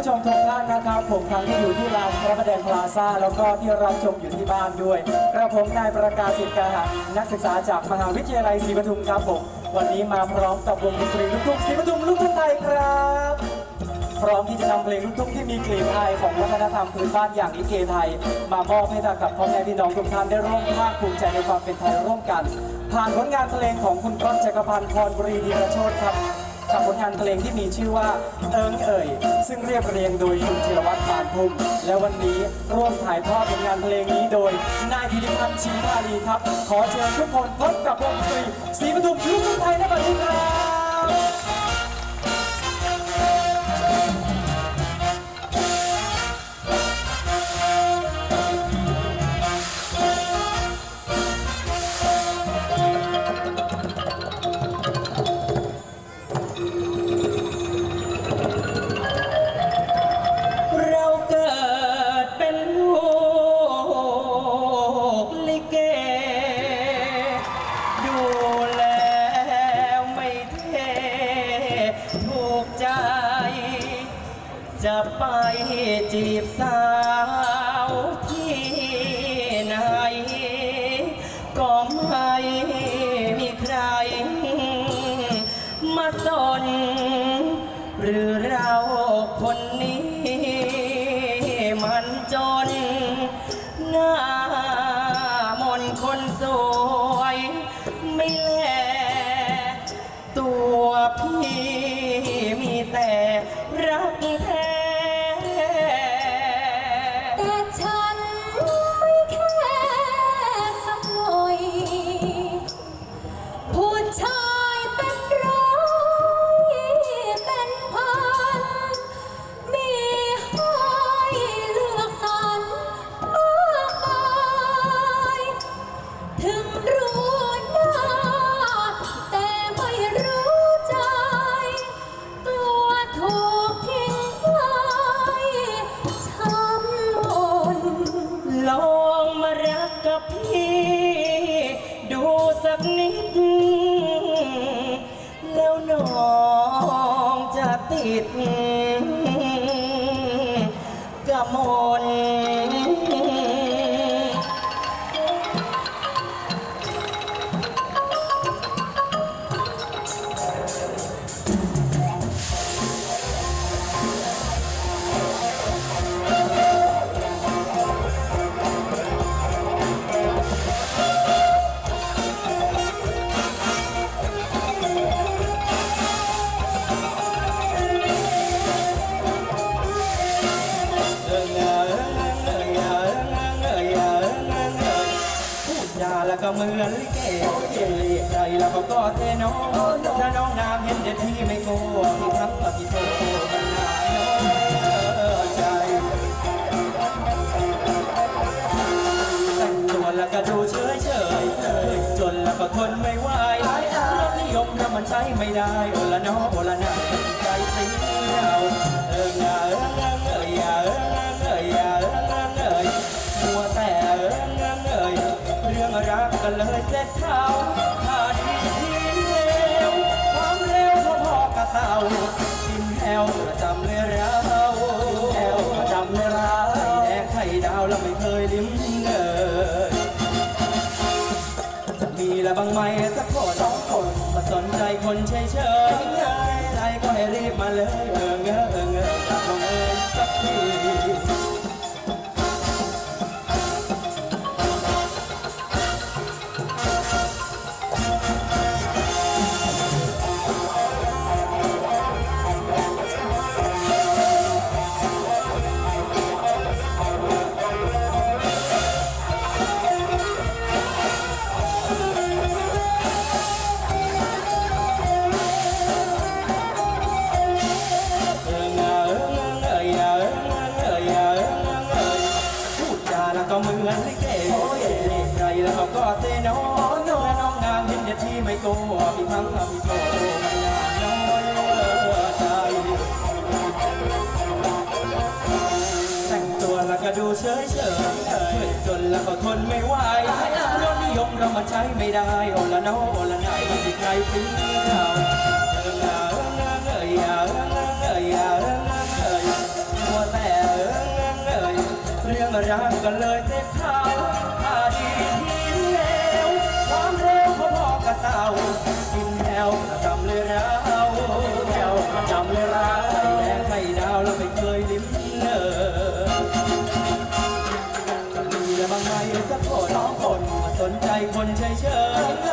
ผู้ชมทุกท่านนะครับผมทั้งที่อยู่ที่ลานพระประแดงพลาซ่าแล้วก็ที่รับชมอยู่ที่บ้านด้วยกระผมนายประกาศสิทธิ์กาหะนักศึกษาจากมหาวิทยาลัยศรีปทุมครับผมวันนี้มาพร้อมกับวงดนตรีลูกทุ่งศรีปทุมลูกทุ่งไทยครับ พร้อมที่จะนำเพลงลูกทุ่งที่มีกลิ่นอายของวัฒนธรรมพื้นบ้านอย่างลิเกไทย มามอบให้กับพ่อแม่พี่น้องทุกท่านได้ร่วมภาคภูมิใจในความเป็นไทยร่วมกัน ผ่านผลงานเพลงของคุณก้องจักรพันธ์พรบุรีธีรโชตครับ กับผลงานเพลงที่มีชื่อว่าเอิงเอ่ย ซึ่งเรียบเรียงโดยคุณธีรวัตรปานพุ่ม และวันนี้ร่วมถ่ายทอดผลงานเพลงนี้โดยนายธีริพันธ์ชิมพาลีครับ ขอเชิญทุกคนพบกับวงดนตรีสีประทุมลูกทุ่งไทยในบัดนี้ครับ จะไปจีบสาวที่ไหน ก็ไม่มีใคร มาสน หรือเราคนนี้ มันจน หน้ามนคนสวย ไม่แลตัวพี่มีแต่รักแท้ กับพี่ ดูสักนิด แล้วน้องจะติดกระมน ก็เทน้องถ้าน้องนางเห็นเด็ดที่ไม่โกลัวพี่ทั้งกับพี่โตมันหนาน้อยใจแต่งตัวแล้วก็ดูเฉยเฉยจนแล้วก็ทนไม่ไหวรสนิยมถ้ามันใช้ไม่ได้โอละน้อโอละนาใจเสียวเออเงาเออเงาเอยเออเงาเอยเออเงาเอยมัวแต่เออเงาเอยเรื่องรักกันเลยเสร็จเขา มีละบางไหมสักคนสองคนมาสนใจคนเฉยเฉยใจก็ให้รีบมาเลยเออเงอ เหมือนลิเกเล่ใจแล้วก็กอดเซโนและน้องนางเห็นเด็ดที่ไม่โกลัวพี่ทั้งทำพี่โตมันหนาน้อยใจแต่งตัวแล้วก็ดูเฉยเฉยเพื่อนจนแล้วก็ทนไม่ไหวรสนิยมเรามาใช้ไม่ได้โอละน้อโอละนายไม่มีใครปิ้งเรา รักกันเลยเสพเขาถ้าดีทีแล้วความเร็วพอๆกับเต่ากินแถวประจำเลยเราแถวประจำเลยเราไข่แดงไข่ดาวเราไม่เคยลิ้มเลยจะมีบ้างไหมสักคนสองคนสนใจคนเฉย